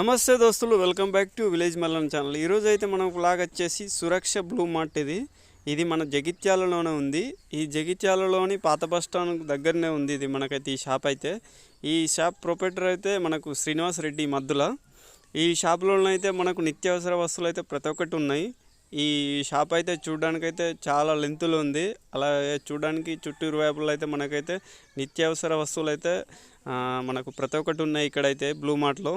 నమస్తే దోస్తులు welcome back to village Mallan channel. ఈరోజు అయితే మనం బ్లాగ్ వచ్చేసి సురక్ష బ్లూ మార్ట్ ఇది. ఇది మన జగిత్యాలలోనే ఉంది. ఈ జగిత్యాలలోని పాత బస్ స్టాండ్ దగ్గరనే ఉంది ఇది మనకైతే ఈ షాప్ అయితే. ఈ షాప్ ప్రొపరేటర్ అయితే మనకు శ్రీనివాస్ రెడ్డి మద్దుల. ఈ షాప్లోనైతే మనకు నిత్యావసర వస్తువులు అయితే ప్రతి ఒక్కటి ఉన్నాయి. ఈ షాప్ అయితే చూడడానికైతే చాలా లెంతులు ఉంది. అలాగే చూడడానికి చుట్టూరు వైపులో అయితే మనకైతే నిత్యావసర వస్తువులు అయితే మనకు ప్రతి ఒక్కటి ఉన్నాయి ఇక్కడైతే బ్లూ మార్ట్లో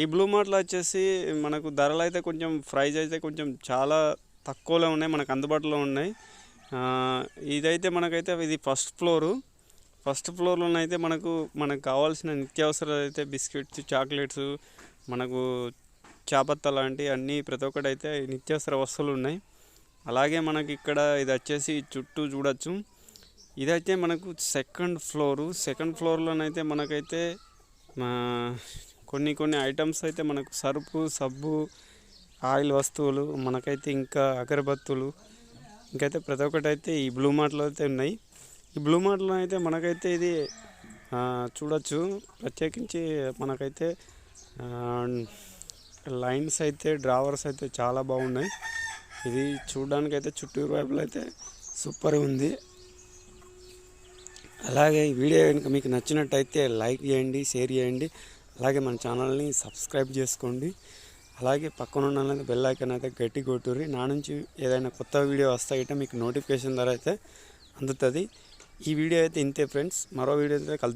ఈ బ్లూ మార్ట్లో వచ్చేసి మనకు ధరలు అయితే కొంచెం ప్రైజ్ అయితే కొంచెం చాలా తక్కువలో ఉన్నాయి మనకు అందుబాటులో ఉన్నాయి. ఇదైతే మనకైతే ఇది ఫస్ట్ ఫ్లోరు. ఫస్ట్ ఫ్లోర్లోనైతే మనకు మనకు కావాల్సిన నిత్యావసరాలు అయితే బిస్కెట్స్ చాక్లెట్స్ మనకు చాపత్త లాంటి అన్నీ ప్రతి ఒక్కటి అయితే నిత్యావసర వస్తువులు ఉన్నాయి అలాగే మనకి ఇక్కడ ఇది వచ్చేసి చుట్టూ చూడొచ్చు. ఇదైతే మనకు సెకండ్ ఫ్లోరు. సెకండ్ ఫ్లోర్లోనైతే మనకైతే కొన్ని కొన్ని ఐటమ్స్ అయితే మనకు సరుపు సబ్బు ఆయిల్ వస్తువులు మనకైతే ఇంకా అగరబత్తులు ఇంకైతే ప్రతి ఒక్కటి అయితే ఈ బ్లూ మార్ట్లో అయితే ఉన్నాయి. ఈ బ్లూ మార్ట్లో అయితే మనకైతే ఇది చూడొచ్చు. ప్రత్యేకించి మనకైతే లైన్స్ అయితే డ్రావర్స్ అయితే చాలా బాగున్నాయి. ఇది చూడడానికి అయితే చుట్టూరు వైపులో అయితే సూపర్ ఉంది. అలాగే ఈ వీడియో కనుక మీకు నచ్చినట్టయితే లైక్ చేయండి షేర్ చేయండి. అలాగే మన ఛానల్ని సబ్స్క్రైబ్ చేసుకోండి. అలాగే పక్కన ఉన్న బెల్ ఐకాన్ అయితే గట్టి కొట్టుర్రి. నా నుంచి ఏదైనా కొత్త వీడియో వస్తాయితే మీకు నోటిఫికేషన్ ద్వారా అయితే అందుతుంది. ఈ వీడియో అయితే ఇంతే ఫ్రెండ్స్. మరో వీడియో అయితే కలుద్దాం.